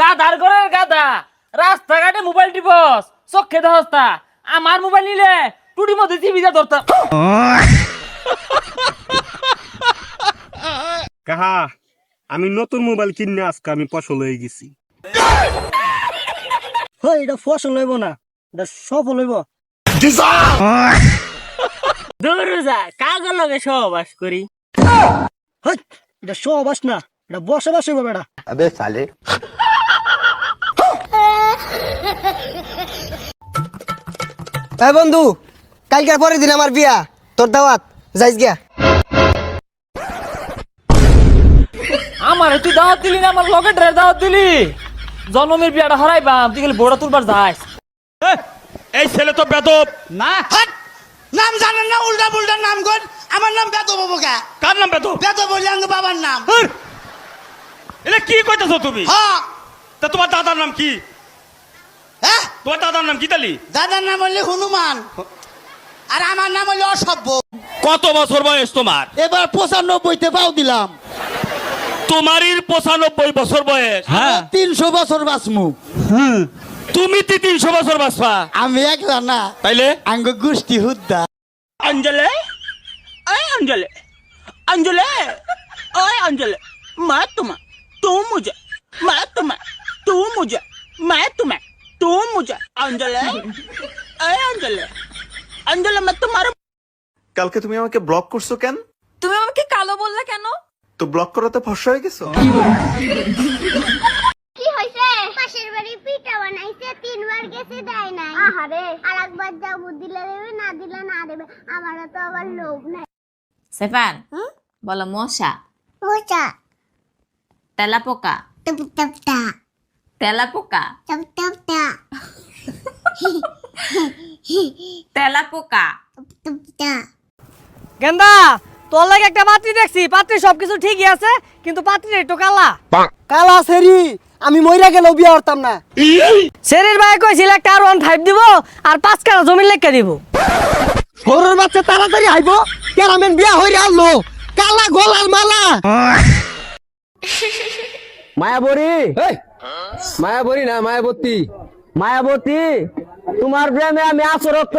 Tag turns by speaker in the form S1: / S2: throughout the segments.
S1: গাধার ঘরের গাধা। রাস্তাঘাটে মোবাইল টিপস খেতে দহস্তা আমার মোবাইল নিলে টুটি মধ্যে টিভিটা ধরতাম।
S2: কাহা আমি নতুন মোবাইল কিনে আজকে আমি ফসল হয়ে গেছি।
S3: হয় এটা ফসল হইব না এটা সফল হইব।
S1: দৌড়া কাগজ লগে সহবাস করি।
S3: হ্যাঁ, এটা সহবাস না এটা বসবাস হইব বেটা।
S4: আবে সালে।
S5: এই বন্ধু কালকের পরের দিন আমার বিয়া। তোর দাওয়াত যাইস গিয়া।
S1: আমার তুই দাওয়াত দিলি না আমার লগে ড্রেস দাওয়াত দিলি? জন্মের বিয়াটা হরাইবাম তুই খালি বড় তুলবার যাস।
S2: এই ছেলে তো বেদব।
S1: না।
S6: নাম জানেন না উল্টা পুল্টা নাম কর। আমার নাম বেদ বাবুকা
S2: কার নাম বেদব?
S6: বেদ বলি আমার বাবার নাম।
S2: এটা কি কইতাছো তুমি?
S6: হ্যাঁ
S2: তা তোমার দাদার নাম কি?
S6: হ্যাঁ?
S2: তোর দাদার নাম কি তালি
S6: দাদার নাম হলে হনুমান। আর আমার নাম হলে অসভ্য।
S2: কত বছর বয়স তোমার?
S6: এবার পঁচানব্বইতে পাও দিলাম।
S2: তোমারই পঁচানব্বই বছর বয়স।
S6: হ্যাঁ। তিনশো বছর বাঁচমু।
S2: তুমি তো তিনশো বছর বাঁচবা?
S6: আমি একলা না।
S2: তাইলে?
S6: আঙ্গ গোষ্ঠী হুদ্দা।
S1: অঞ্জলে? ওই অঞ্জলে। অঞ্জলে? ওই অঞ্জলে। মা তোমার।
S7: কালকে তুমি আমাকে ব্লক করছ কেন?
S8: তুমি আমাকে কালো বললা কেন?
S7: তো ব্লক করাতে ফসা হয়ে গেছো?
S9: যাব দিলে না দিলে না দেবে। তো আবার লোভ নাই।
S8: বলো মশা? তেলাপোকা? তেলাপোকা? তেলাপোকা
S3: গেন্দা তোর লাগে একটা পাত্রী দেখছি পাত্রী সবকিছু ঠিকই আছে কিন্তু পাত্রী একটু কালা।
S5: কালা সেরি আমি মইরা গেলেও বিয়া করতাম না।
S3: শরীর ভাই কইছিল একটা আর ওয়ান ফাইভ দিব আর পাঁচ কাটা জমির লেখা দিব।
S5: সরুর বাচ্চা তাড়াতাড়ি আইব কেরামেন বিয়া হইরে আনলো। কালা গলার মালা। মায়াবরী মায়াবরী না মায়াবতী। মায়াবতী। তোমার প্রেমে আমি আসরক্ত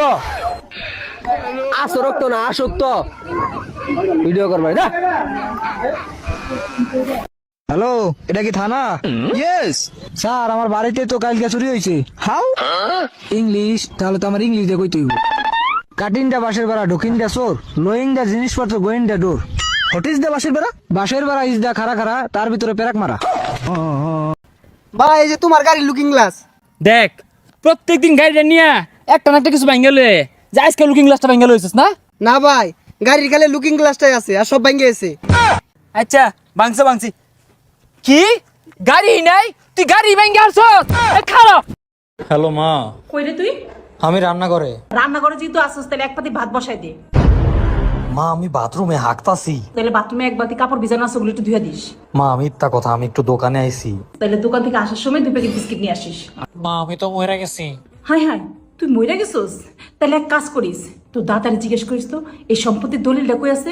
S5: আসরক্ত না আসক্ত। ভিডিও করবাই না
S10: হ্যালো এটা কি থানা? ইয়েস স্যার আমার বাড়িতে তো কালকে চুরি হয়েছে। হাউ ইংলিশ তাহলে তো আমার ইংলিশ দিয়ে কইতে হইব। কাটিং দা বাসের বেড়া ঢুকিং দা চোর। লোয়িং দা জিনিসপত্র going the door. What is the বাসের বেড়া? বাসের বেড়া ইজ দা খারা খারা তার ভিতরে পেরাক মারা।
S5: বা এই যে তোমার গাড়ি লুকিং গ্লাস
S1: দেখ প্রত্যেকদিন গাড়িটা নিয়ে একটা না একটা কিছু ভাঙ্গেলে যে আজকে লুকিং গ্লাসটা ভাঙ্গেল হয়েছিস না?
S5: না ভাই গাড়ির খালি লুকিং গ্লাসটাই আছে আর সব ভাঙ্গে আছে
S1: আচ্ছা ভাঙছে ভাঙছি। কি? গাড়ি নাই? তুই গাড়ি ভাঙ্গে আসছ খারাপ
S10: হ্যালো মা।
S8: কই রে তুই?
S10: আমি রান্না করে
S8: রান্না করে যেহেতু আসছিস তাহলে এক পাতি ভাত বসাই দে।
S10: মা আমি বাথরুমে হাঁকতাছি।
S8: তাহলে বাথরুমে এক বাতি কাপড় ভিজানো আছে ওগুলো একটু ধুয়ে দিস।
S10: মা মিথ্যা কথা আমি একটু দোকানে আইছি।
S8: তাহলে দোকান থেকে আসার সময় দুই প্যাকেট বিস্কিট নিয়ে আসিস।
S10: মা, আমি তো মরে গেছি।
S8: হাই হাই তুই মরে গেছিস? তাহলে এক কাজ করিস তো দাদারে জিজ্ঞেস করিস তো, এই সম্পত্তির দলিলটা কই আছে?